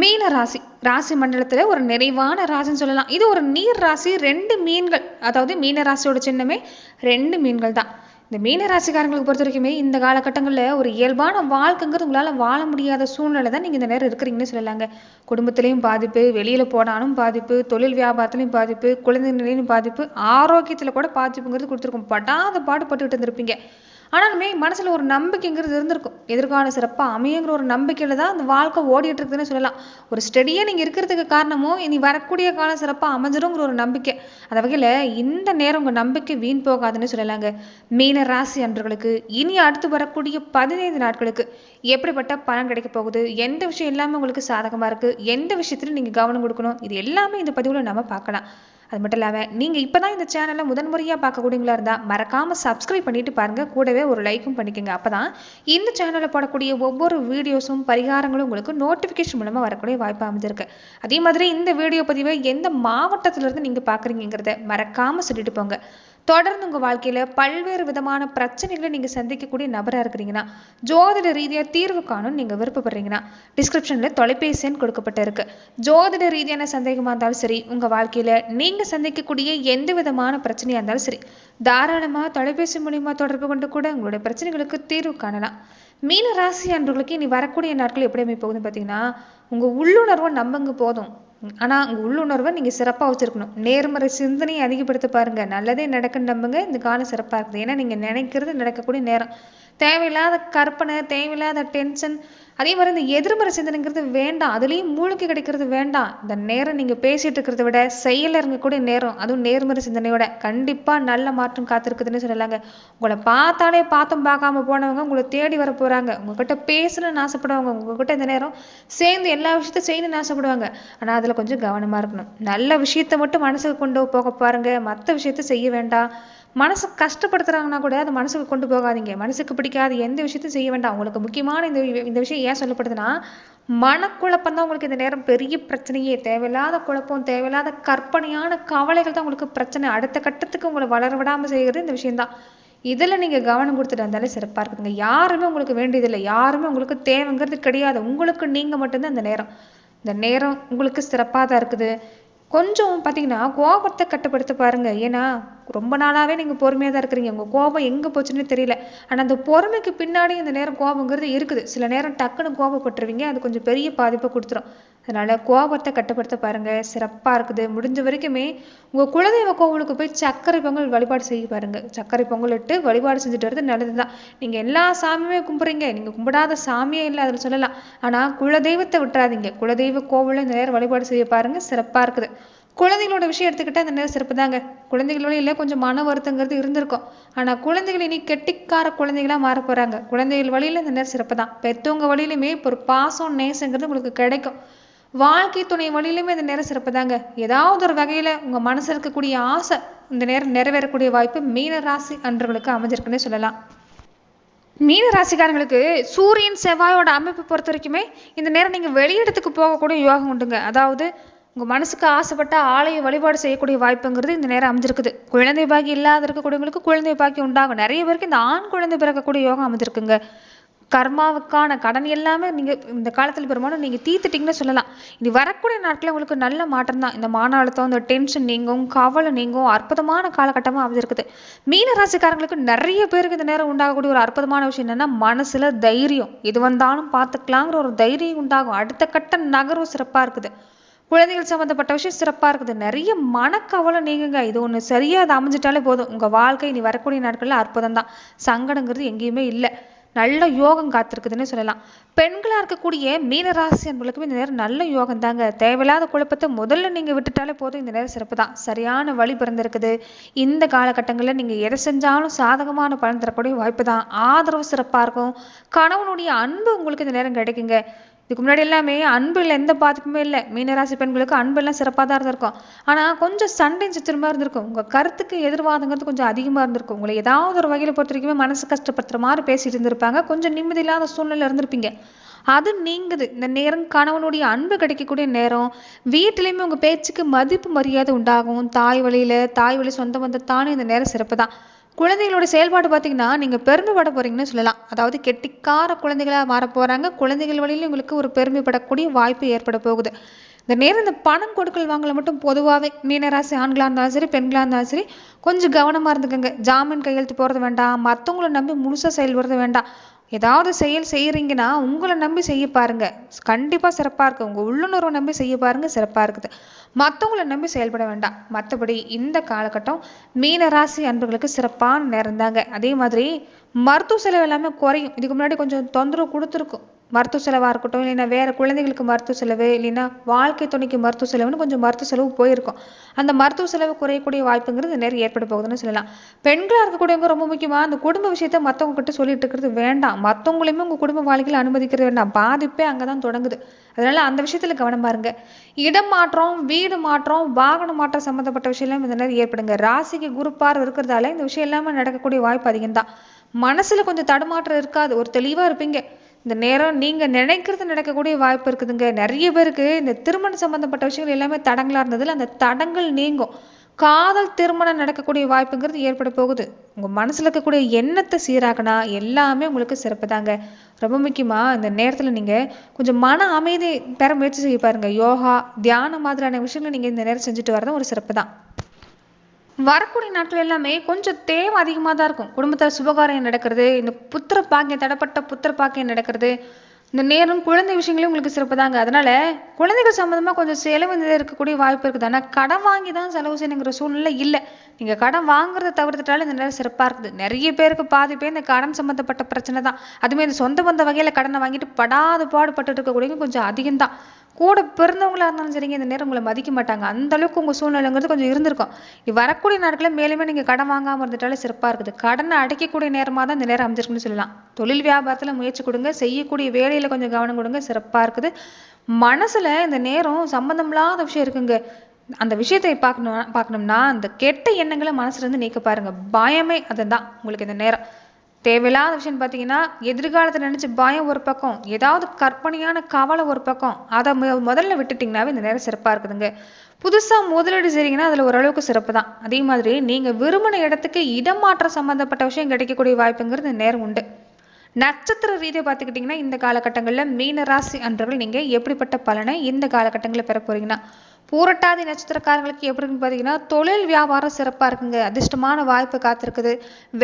மீன ராசி ராசி மண்டலத்தில் ஒரு நிறைவான ராசின்னு சொல்லலாம். இது ஒரு நீர் ராசி ரெண்டு மீன்கள். அதாவது மீன ராசியோட சின்னமே ரெண்டு மீன்கள் தான். இந்த மீன ராசிக்காரங்களுக்கு பொறுத்த வரைக்குமே இந்த காலகட்டங்களில் ஒரு இயல்பான வாழ்க்கைங்கிறது உங்களால் வாழ முடியாத சூழ்நிலை தான் நீங்கள் இந்த நேரம் இருக்கிறீங்கன்னு சொல்லலாங்க. குடும்பத்திலையும் பாதிப்பு வெளியில் போனாலும் பாதிப்பு தொழில் வியாபாரத்துலையும் பாதிப்பு குழந்தை நிலையிலும் பாதிப்பு ஆரோக்கியத்தில் கூட பாதிப்புங்கிறது கொடுத்துருக்கும். படாத பாடுபட்டுக்கிட்டு இருந்திருப்பீங்க. ஆனாலுமே மனசில் ஒரு நம்பிக்கைங்கிறது இருந்திருக்கும். எதிர்கால சிறப்பாக அமையுங்கிற ஒரு நம்பிக்கையில் தான் அந்த வாழ்க்கை ஓடிட்டு இருக்குதுன்னு சொல்லலாம். ஒரு ஸ்டெடியாக நீங்கள் இருக்கிறதுக்கு காரணமும் இனி வரக்கூடிய காலம் சிறப்பாக அமைஞ்சிருங்கிற ஒரு நம்பிக்கை. அந்த வகையில் இந்த நேரம் உங்கள் நம்பிக்கை வீண் போகாதுன்னு சொல்லலாங்க. மீன ராசி அன்றர்களுக்கு இனி அடுத்து வரக்கூடிய பதினைந்து நாட்களுக்கு எப்படிப்பட்ட பணம் கிடைக்க போகுது? எந்த விஷயம் எல்லாமே உங்களுக்கு சாதகமாக இருக்குது எந்த விஷயத்துலையும் நீங்கள் கவனம் கொடுக்கணும்? இது எல்லாமே இந்த பதிவில் நம்ம பார்க்கலாம். அது மட்டும் இல்லாமல் நீங்கள் இப்போ தான் இந்த சேனலை முதன்முறையாக பார்க்கக்கூடியவங்களா இருந்தால் மறக்காமல் சப்ஸ்கிரைப் பண்ணிட்டு பாருங்கள் கூடவே ஒரு லைக்கும் பண்ணிக்கோங்க. அப்போ தான் இந்த சேனலில் போடக்கூடிய ஒவ்வொரு வீடியோஸும் பரிகாரங்களும் உங்களுக்கு நோட்டிஃபிகேஷன் மூலமாக வரக்கூடிய வாய்ப்பு அமைஞ்சிருக்கு. அதே மாதிரி இந்த வீடியோ பதிவை எந்த மாவட்டத்திலிருந்து நீங்கள் பார்க்குறீங்கிறத மறக்காமல் சொல்லிட்டு போங்க. தொடர்ந்து உங்கள் வாழ்க்கையில் பல்வேறு விதமான பிரச்சனைகளை நீங்கள் சந்திக்கக்கூடிய நபராக இருக்கிறீங்கன்னா ஜோதிட ரீதியாக தீர்வு காணும் நீங்கள் விருப்பப்படுறீங்கன்னா டிஸ்கிரிப்ஷனில் தொலைபேசி எண் கொடுக்கப்பட்டிருக்கு ஜோதிட ரீதியான சந்தேகமாக இருந்தாலும் சரி உங்கள் வாழ்க்கையில் நீங்கள் சந்திக்கக்கூடிய எந்த விதமான பிரச்சனையாக இருந்தாலும் சரி தாராளமாக தொலைபேசி மூலியமாக தொடர்பு கொண்டு கூட உங்களுடைய பிரச்சனைகளுக்கு தீர்வு காணலாம். மீன ராசி அன்பர்களுக்கு இனி வரக்கூடிய நாட்கள் எப்படி அமைப்போகுதுன்னு பார்த்தீங்கன்னா உங்கள் உள்ளுணர்வை நம்புங்க போதும். ஆனால் உங்கள் உள்ளுணர்வை நீங்கள் சிறப்பாக வச்சுருக்கணும். நேர்மறை சிந்தனையை அதிகப்படுத்த பாருங்கள் நல்லதே நடக்குன்னு நம்புங்க. இந்த காலம் சிறப்பாக இருக்குது. ஏன்னா நீங்கள் நினைக்கிறது நடக்கக்கூடிய நேரம். தேவையில்லாத கற்பனை தேவையில்லாத டென்ஷன் அதே மாதிரி இந்த எதிர்மறை சிந்தனைங்கிறது வேண்டாம். அதுலேயும் மூழ்கி கிடைக்கிறது வேண்டாம். இந்த நேரம் நீங்கள் பேசிகிட்டு இருக்கிறத விட செயலில் இருக்கக்கூடிய நேரம் அதுவும் நேர்மறை சிந்தனையோட கண்டிப்பாக நல்ல மாற்றம் காத்திருக்குதுன்னு சொல்லலாங்க. உங்களை பார்த்தாலே பார்த்தும் பார்க்காம போனவங்க உங்களை தேடி வர போகிறாங்க உங்ககிட்ட பேசணும்னு ஆசைப்படுவாங்க உங்ககிட்ட இந்த நேரம் சேர்ந்து எல்லா விஷயத்தையும் செய்யணும்னு ஆசைப்படுவாங்க. ஆனால் அதில் கொஞ்சம் கவனமாக இருக்கணும். நல்ல விஷயத்த மட்டும் மனசுக்கு கொண்டு போக பாருங்கள் மற்ற விஷயத்த செய்ய வேண்டாம். மனசு கஷ்டப்படுத்துறாங்கன்னா கூட அது மனசுக்கு கொண்டு போகாதீங்க. மனசுக்கு பிடிக்காத எந்த விஷயத்தையும் செய்ய வேண்டாம். உங்களுக்கு முக்கியமான இந்த இந்த விஷயம் ஏன் சொல்லப்படுதுன்னா மனக்குழப்பம் தான் உங்களுக்கு இந்த நேரம் பெரிய பிரச்சனையே. தேவையில்லாத குழப்பம் தேவையில்லாத கற்பனையான கவலைகள் தான் உங்களுக்கு பிரச்சனை. அடுத்த கட்டத்துக்கு உங்களை வளர விடாமல் செய்கிறது இந்த விஷயம்தான் இதில் நீங்கள் கவனம் கொடுத்துட்டு வந்தாலே சிறப்பாக இருக்குதுங்க யாருமே உங்களுக்கு வேண்டியதில்லை. யாருமே உங்களுக்கு தேவைங்கிறது கிடையாது. உங்களுக்கு நீங்கள் மட்டும்தான் இந்த நேரம். இந்த நேரம் உங்களுக்கு சிறப்பாக தான் இருக்குது. கொஞ்சம் பார்த்தீங்கன்னா கோபத்தை கட்டுப்படுத்த பாருங்க. ஏன்னா ரொம்ப நாளாகவே நீங்கள் பொறுமையாக தான் இருக்கிறீங்க. உங்கள் கோபம் எங்கே போச்சுன்னு தெரியல. ஆனால் அந்த பொறுமைக்கு பின்னாடி இந்த நேரம் கோபங்கிறது இருக்குது. சில நேரம் டக்குன்னு கோபப்பட்டுருவீங்க அது கொஞ்சம் பெரிய பாதிப்பை கொடுத்துரும். அதனால் கோபத்தை கட்டுப்படுத்த பாருங்கள் சிறப்பாக இருக்குது. முடிஞ்ச வரைக்குமே உங்கள் குலதெய்வ கோவிலுக்கு போய் சர்க்கரை பொங்கல் வழிபாடு செய்ய பாருங்கள் சர்க்கரை பொங்கல் இட்டு வழிபாடு செஞ்சுட்டு வரது நல்லது தான் நீங்கள் எல்லா சாமியுமே கும்பிட்றீங்க நீங்கள் கும்பிடாத சாமியே இல்லை அதில் சொல்லலாம். ஆனால் குலதெய்வத்தை விட்டுறாதீங்க. குலதெய்வ கோவிலில் இந்த நேரம் வழிபாடு செய்ய பாருங்கள் சிறப்பாக இருக்குது. குழந்தைகளோட விஷயம் எடுத்துக்கிட்டால் அந்த நேரம் சிறப்பு தாங்க? குழந்தைகளோட இல்லை கொஞ்சம் மன வருத்தங்கிறது இருந்திருக்கும். ஆனால் குழந்தைகள் இனி கெட்டிக்கார குழந்தைகளாக மாற போகிறாங்க குழந்தைகள் வழியில் இந்த நேரம் சிறப்பு தான் பெற்றவங்க வழியிலுமே இப்போ ஒரு பாசம் நேசங்கிறது உங்களுக்கு கிடைக்கும். வாழ்க்கை துணை வழியிலுமே இந்த நேரம் சிறப்பு தாங்க ஏதாவது ஒரு வகையில் உங்கள் மனசில் இருக்கக்கூடிய ஆசை இந்த நேரம் நிறைவேறக்கூடிய வாய்ப்பு மீன ராசி அன்றவர்களுக்கு அமைஞ்சிருக்குன்னே சொல்லலாம். மீன ராசிக்காரங்களுக்கு சூரியன் செவ்வாயோட அமைப்பு பொறுத்த வரைக்குமே இந்த நேரம் நீங்கள் வெளியிடத்துக்கு போகக்கூடிய யோகம் உண்டுங்க. அதாவது உங்கள் மனசுக்கு ஆசைப்பட்ட ஆலய வழிபாடு செய்யக்கூடிய வாய்ப்புங்கிறது இந்த நேரம் அமைஞ்சிருக்குது. குழந்தை பாக்கி இல்லாத இருக்கக்கூடியவங்களுக்கு குழந்தை பாக்கி உண்டாகும். நிறைய பேருக்கு இந்த ஆண் குழந்தை பிறக்கக்கூடிய யோகம் அமைஞ்சிருக்குங்க. கர்மாவுக்கான கடன் எல்லாமே நீங்கள் இந்த காலத்தில் பெரும்பாலும் நீங்கள் தீர்த்துட்டிங்கன்னு சொல்லலாம். இது வரக்கூடிய நாட்களில் உங்களுக்கு நல்ல மாற்றம் தான். இந்த மான அழுத்தம் இந்த டென்ஷன் நீங்கும் கவலை நீங்கும் அற்புதமான காலகட்டமாக அமைஞ்சிருக்குது. மீன ராசிக்காரங்களுக்கு நிறைய பேருக்கு இந்த நேரம் உண்டாகக்கூடிய ஒரு அற்புதமான விஷயம் என்னென்னா மனசில் தைரியம். எது வந்தாலும் பார்த்துக்கலாங்கிற ஒரு தைரியம் உண்டாகும். அடுத்த கட்ட நகரும் சிறப்பாக இருக்குது. குழந்தைகள் சம்மந்தப்பட்ட விஷயம் சிறப்பாக இருக்குது. நிறைய மனக்கவலை நீங்குங்க. இது ஒன்று சரியாக அது அமைஞ்சிட்டாலே போதும். உங்கள் வாழ்க்கை இனி வரக்கூடிய நாட்களில் அற்புதம் தான் சங்கடங்கிறது எங்கேயுமே இல்லை. நல்ல யோகம் காத்திருக்குதுன்னு சொல்லலாம். பெண்களாக இருக்கக்கூடிய மீனராசி என்பளுக்குமே இந்த நேரம் நல்ல யோகம் தாங்க. தேவையில்லாத குழப்பத்தை முதல்ல நீங்கள் விட்டுட்டாலே போதும். இந்த நேரம் சிறப்பு தான். சரியான வழி பிறந்திருக்குது. இந்த காலகட்டங்களில் நீங்கள் எதை செஞ்சாலும் சாதகமான பலன் தரக்கூடிய வாய்ப்பு தான். ஆதரவு சிறப்பாக இருக்கும். கணவனுடைய அன்பு உங்களுக்கு இந்த நேரம் கிடைக்குங்க. இதுக்கு முன்னாடி எல்லாமே அன்பில் எந்த பாதிப்புமே இல்லை. மீனராசி பெண்களுக்கு அன்பெல்லாம் சிறப்பாக தான் இருந்திருக்கும். ஆனால் கொஞ்சம் சண்டை சித்திரமாக இருந்திருக்கும். உங்கள் கருத்துக்கு எதிர்வாதங்கிறது கொஞ்சம் அதிகமாக இருந்திருக்கும். உங்களை ஏதாவது ஒரு வகையில் பொறுத்த வரைக்குமே மனசு கஷ்டப்படுத்துற மாதிரி பேசிட்டு இருந்திருப்பாங்க. கொஞ்சம் நிம்மதி இல்லாத சூழ்நிலை இருந்திருப்பீங்க. அது நீங்குது. இந்த நேரம் கணவனுடைய அன்பு கிடைக்கக்கூடிய நேரம். வீட்டிலையுமே உங்கள் பேச்சுக்கு மதிப்பு மரியாதை உண்டாகும். தாய் வழியில் தாய் வழி சொந்த வந்த தானே இந்த நேரம் சிறப்பு தான் குழந்தைகளோட செயல்பாடு பார்த்தீங்கன்னா நீங்கள் பெருமைப்பட போகிறீங்கன்னு சொல்லலாம். அதாவது கெட்டிக்கார குழந்தைகளாக மாற போகிறாங்க குழந்தைகள் வழியில உங்களுக்கு ஒரு பெருமைப்படக்கூடிய வாய்ப்பு ஏற்பட போகுது. இந்த நேரம் இந்த பணம் கொடுக்கல் வாங்கல மட்டும் பொதுவாகவே மீனராசி ஆண்களாக இருந்தாலும் சரி பெண்களாக இருந்தாலும் சரி கொஞ்சம் கவனமாக இருந்துக்கோங்க. ஜாமீன் கையெழுத்து போகிறது வேண்டாம். மற்றவங்கள நம்பி முழுசாக செயல்படுறது வேண்டாம். ஏதாவது செயல் செய்கிறீங்கன்னா உங்களை நம்பி செய்ய பாருங்க. கண்டிப்பாக சிறப்பாக இருக்குது உங்கள் உள்ளுணர்வை நம்பி செய்ய பாருங்க. சிறப்பாக இருக்குது. மற்றவங்கள நம்பி செயல்பட வேண்டாம். மற்றபடி இந்த காலகட்டம் மீன ராசி அன்பர்களுக்கு சிறப்பான நேரம் தாங்க அதே மாதிரி மருத்துவ செலவு எல்லாமே குறையும். இதுக்கு முன்னாடி கொஞ்சம் தொந்தரவு கொடுத்துருக்கும். மருத்துவ செலவாக இருக்கட்டும் இல்லைன்னா வேறு குழந்தைகளுக்கு மருத்துவ செலவு இல்லைன்னா வாழ்க்கை துணைக்கு மருத்துவ செலவுன்னு கொஞ்சம் மருத்துவ செலவு போயிருக்கும். அந்த மருத்துவ செலவு குறையக்கூடிய வாய்ப்புங்கிறது நிறைய ஏற்பட போகுதுன்னு சொல்லலாம். பெண்களாக இருக்கக்கூடியவங்க ரொம்ப முக்கியமாக அந்த குடும்ப விஷயத்த மற்றவங்க கிட்ட சொல்லிட்டு இருக்கிறது வேண்டாம். மற்றவங்களையுமே உங்கள் குடும்ப வாழ்க்கையில் அனுமதிக்கிறது வேண்டாம். பாதிப்பே அங்கே தான் தொடங்குது. அதனால அந்த விஷயத்தில் கவனமா இருங்க. இடம் மாற்றம் வீடு மாற்றம் வாகன மாற்றம் சம்மந்தப்பட்ட விஷயம் இந்த நேரம் ஏற்படுங்க. ராசிக்கு குரு இருக்கிறதால இந்த விஷயம் எல்லாமே நடக்கக்கூடிய வாய்ப்பு அதிகம் தான் மனசில் கொஞ்சம் தடுமாற்றம் இருக்காது. ஒரு தெளிவாக இருப்பீங்க. இந்த நேரம் நீங்கள் நினைக்கிறது நடக்கக்கூடிய வாய்ப்பு இருக்குதுங்க. நிறைய பேருக்கு இந்த திருமணம் சம்மந்தப்பட்ட விஷயங்கள் எல்லாமே தடங்களாக இருந்ததில் அந்த தடங்கள் நீங்கும். காதல் திருமணம் நடக்கக்கூடிய வாய்ப்புங்கிறது ஏற்பட போகுது. உங்கள் மனசில் இருக்கக்கூடிய எண்ணத்தை சீராக்கினா எல்லாமே உங்களுக்கு சிறப்பு தாங்க ரொம்ப முக்கியமாக இந்த நேரத்தில் நீங்கள் கொஞ்சம் மன அமைதி பெற முயற்சி செய்ய பாருங்கள் யோகா தியானம் மாதிரியான விஷயங்களை நீங்கள் இந்த நேரம் செஞ்சுட்டு வரதும் ஒரு சிறப்பு தான் வரக்கூடிய நாட்கள் எல்லாமே கொஞ்சம் தேவை அதிகமாக தான் இருக்கும். குடும்பத்தில் சுபகாரியம் நடக்கிறது இந்த புத்திர பாக்கியம் தடப்பட்ட புத்திர பாக்கியம் நடக்கிறது இந்த நேரம் குழந்தை விஷயங்களையும் உங்களுக்கு சிறப்பு தாங்க. அதனால குழந்தைகள் சம்மந்தமாக கொஞ்சம் செலவு இருக்கக்கூடிய வாய்ப்பு இருக்குது. ஆனால் கடன் வாங்கி தான் செலவு செய்யணுங்கிற சூழ்நிலை இல்லை. நீங்கள் கடன் வாங்குறத தவிர்த்துட்டாலும் இந்த நேரம் சிறப்பாக இருக்குது. நிறைய பேருக்கு பாதி பேர் இந்த கடன் சம்மந்தப்பட்ட பிரச்சனை தான். அதுமாதிரி இந்த சொந்த பந்த வகையில் கடனை வாங்கிட்டு படாத பாடுபட்டு இருக்கக்கூடியவங்க கொஞ்சம் அதிகம்தான். கூட பிறந்தவங்களா இருந்தாலும் சரிங்க இந்த நேரம் உங்களை மதிக்க மாட்டாங்க. அந்த அளவுக்கு உங்கள் சூழ்நிலைங்கிறது கொஞ்சம் இருந்திருக்கும். வரக்கூடிய நாட்களில் மேலுமே நீங்கள் கடன் வாங்காமல் இருந்துட்டாலே சிறப்பாக இருக்குது. கடனை அடைக்கக்கூடிய நேரமாக தான் இந்த நேரம் அமைஞ்சிருக்குன்னு சொல்லலாம். தொழில் வியாபாரத்தில் முயற்சி கொடுங்க. செய்யக்கூடிய வேலையில் கொஞ்சம் கவனம் கொடுங்க. சிறப்பாக இருக்குது. மனசில் இந்த நேரம் சம்பந்தமில்லாத விஷயம் இருக்குங்க. அந்த விஷயத்தை பார்க்கணும் பார்க்கணும்னா அந்த கெட்ட எண்ணங்களை மனசுலேருந்து நீக்க பாருங்கள் பயமே அதுதான். உங்களுக்கு இந்த நேரம். தேவையில்லாத விஷயம் பார்த்தீங்கன்னா எதிர்காலத்தை நினச்சி பயம் ஒரு பக்கம் ஏதாவது கற்பனையான கவலை ஒரு பக்கம் அதை மு- முதல்ல விட்டுட்டிங்கனாவே இந்த நேரம் சிறப்பாக இருக்குதுங்க. புதுசாக முதலீடு செய்றீங்கன்னா அதில் ஓரளவுக்கு சிறப்பு தான். அதே மாதிரி நீங்கள் விரும்பின இடத்துக்கு இடமாற்றம் சம்மந்தப்பட்ட விஷயம் கிடைக்கக்கூடிய வாய்ப்புங்கிறது இந்த நேரம் உண்டு. நட்சத்திர ரீதியை பார்த்துக்கிட்டிங்கன்னா இந்த காலகட்டங்களில் மீன ராசி அன்றர்கள் நீங்கள் எப்படிப்பட்ட பலனை இந்த காலகட்டங்களில் பெற போறீங்கன்னா பூரட்டாதி நட்சத்திரக்காரங்களுக்கு எப்படின்னு பார்த்தீங்கன்னா தொழில் வியாபாரம் சிறப்பாக இருக்குங்க. அதிர்ஷ்டமான வாய்ப்பு காத்திருக்குது.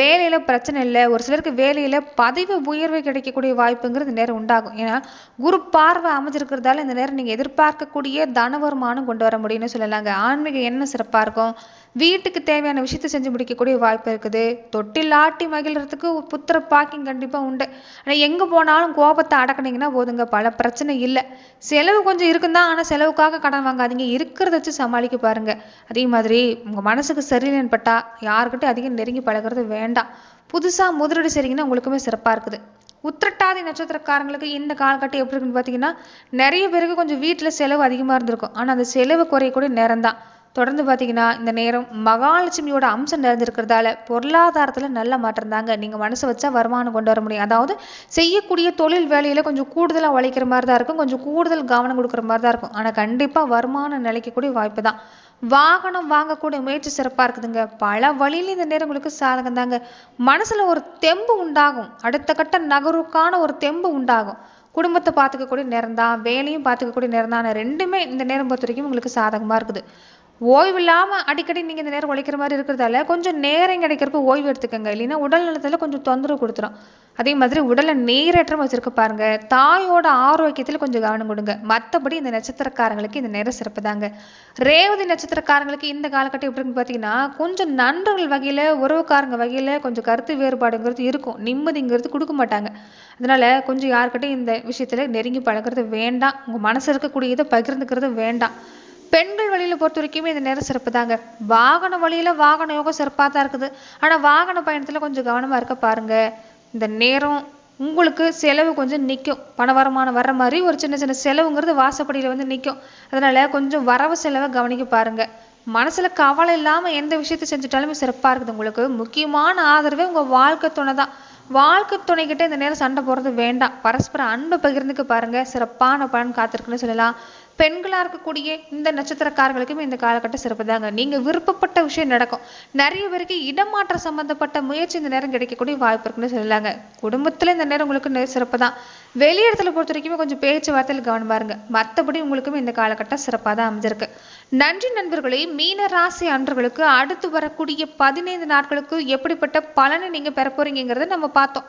வேலையில் பிரச்சனை இல்லை. ஒரு சிலருக்கு வேலையில் பதவி உயர்வு கிடைக்கக்கூடிய வாய்ப்புங்கிறது இந்த நேரம் உண்டாகும். ஏன்னா குரு பார்வை அமைஞ்சிருக்கிறதால இந்த நேரம் நீங்கள் எதிர்பார்க்கக்கூடிய தன வருமானம் கொண்டு வர முடியும்னு சொல்லலாங்க. ஆன்மீக எண்ணம் சிறப்பாக இருக்கும்? வீட்டுக்கு தேவையான விஷயத்தை செஞ்சு முடிக்கக்கூடிய வாய்ப்பு இருக்குது. தொட்டில் ஆட்டி மகிழ்றதுக்கு புத்திர பாக்கிங் கண்டிப்பாக உண்டு. ஆனால் எங்கே போனாலும் கோபத்தை அடக்குனீங்கன்னா போதுங்க. பல பிரச்சனை இல்லை. செலவு கொஞ்சம் இருக்குந்தான் ஆனால் செலவுக்காக கடன் வாங்காதீங்க. இருக்கிறத வச்சு சமாளிக்க பாருங்க. அதே மாதிரி உங்கள் மனசுக்கு சரியில்லைன்னு பட்டா யாருக்கிட்டையும் அதிகம் நெருங்கி பழகுறது வேண்டாம். புதுசாக முதலீடு செய்றீங்கன்னா உங்களுக்குமே சிறப்பாக இருக்குது. உத்திரட்டாதி நட்சத்திரக்காரங்களுக்கு இந்த காலகட்டம் எப்படி இருக்குன்னு பார்த்தீங்கன்னா நிறைய பேருக்கு கொஞ்சம் வீட்டில் செலவு அதிகமாக இருந்திருக்கும். ஆனால் அந்த செலவு குறையக்கூடிய நேரம் தான் தொடர்ந்து பார்த்தீங்கன்னா இந்த நேரம் மகாலட்சுமியோட அம்சம் நிறைஞ்சிருக்கிறதால பொருளாதாரத்தில் நல்ல மாற்றம் தாங்க. நீங்கள் மனசு வச்சா வருமானம் கொண்டு வர முடியும். அதாவது செய்யக்கூடிய தொழில் வேலையில் கொஞ்சம் கூடுதலாக உழைக்கிற மாதிரி தான் இருக்கும். கொஞ்சம் கூடுதல் கவனம் கொடுக்குற மாதிரி தான் இருக்கும். ஆனால் கண்டிப்பாக வருமானம் நிலைக்கக்கூடிய வாய்ப்பு தான். வாகனம் வாங்கக்கூடிய முயற்சி சிறப்பாக இருக்குதுங்க. பல வழியில் இந்த நேரம் உங்களுக்கு சாதகம் தாங்க. மனசில் ஒரு தெம்பு உண்டாகும். அடுத்த கட்ட நகருக்கான ஒரு தெம்பு உண்டாகும். குடும்பத்தை பார்த்துக்கக்கூடிய நேரம் தான். வேலையும் பார்த்துக்கக்கூடிய நேரம் தான். ரெண்டுமே இந்த நேரம் பொறுத்த வரைக்கும் உங்களுக்கு சாதகமாக இருக்குது. ஓய்வு இல்லாமல் அடிக்கடி நீங்கள் இந்த நேரம் உழைக்கிற மாதிரி இருக்கிறதால கொஞ்சம் நேரம் கிடைக்கிறதுக்கு ஓய்வு எடுத்துக்கங்க. இல்லைன்னா உடல் நலத்தில் கொஞ்சம் தொந்தரவு கொடுத்துரும். அதே மாதிரி உடலை நீரேற்றம் வச்சுருக்க பாருங்க. தாயோட ஆரோக்கியத்தில் கொஞ்சம் கவனம் கொடுங்க. மற்றபடி இந்த நட்சத்திரக்காரங்களுக்கு இந்த நேரம் சிறப்பு தாங்க. ரேவதி நட்சத்திரக்காரங்களுக்கு இந்த காலகட்டம் எப்படின்னு பார்த்தீங்கன்னா கொஞ்சம் நண்பர்கள் வகையில் உறவுக்காரங்க வகையில் கொஞ்சம் கருத்து வேறுபாடுங்கிறது இருக்கும். நிம்மதிங்கிறது கொடுக்க மாட்டாங்க. அதனால கொஞ்சம் யாருக்கிட்டையும் இந்த விஷயத்தில் நெருங்கி பழகுறது வேண்டாம். உங்கள் மனசு இருக்கக்கூடிய இதை பகிர்ந்துக்கிறது வேண்டாம். பெண்கள் வழியில பொறுத்த வரைக்குமே இந்த நேரம் சிறப்பு தாங்க வாகன வழியில வாகன யோகம் சிறப்பாக தான் இருக்குது. ஆனா வாகன பயணத்தில் கொஞ்சம் கவனமா இருக்க பாருங்க. இந்த நேரம் உங்களுக்கு செலவு கொஞ்சம் நிற்கும் பண வருமானம் வர்ற மாதிரி ஒரு சின்ன சின்ன செலவுங்கிறது வாசப்படியில வந்து நிற்கும் அதனால கொஞ்சம் வரவு செலவை கவனிக்க பாருங்க. மனசுல கவலை இல்லாமல் எந்த விஷயத்தை செஞ்சுட்டாலுமே சிறப்பாக இருக்குது உங்களுக்கு. முக்கியமான ஆதரவே உங்க வாழ்க்கை துணை தான். வாழ்க்கை துணைக்கிட்ட இந்த நேரம் சண்டை போடுறது வேண்டாம். பரஸ்பர அன்பை பகிர்ந்துக்கு பாருங்க. சிறப்பான பலன் காத்திருக்குன்னு சொல்லலாம். பெண்களாக இருக்கக்கூடிய இந்த நட்சத்திரக்காரர்களுக்கும் இந்த காலகட்டம் சிறப்பு தாங்க நீங்கள் விருப்பப்பட்ட விஷயம் நடக்கும். நிறைய பேருக்கு இடமாற்றம் சம்மந்தப்பட்ட முயற்சி இந்த நேரம் கிடைக்கக்கூடிய வாய்ப்பு இருக்குன்னு சொல்லலாங்க. குடும்பத்தில் இந்த நேரம் உங்களுக்கு சிறப்பு தான் வெளியிடத்துல பொறுத்த வரைக்குமே கொஞ்சம் பேச்சுவார்த்தையில் கவனம் இருங்க. மற்றபடி உங்களுக்கும் இந்த காலகட்டம் சிறப்பாக தான் அமைஞ்சிருக்கு. நன்றி நண்பர்களே மீன ராசி அன்றர்களுக்கு அடுத்து வரக்கூடிய பதினைந்து நாட்களுக்கு எப்படிப்பட்ட பலனை நீங்கள் பெற போறீங்கிறத நம்ம பார்த்தோம்.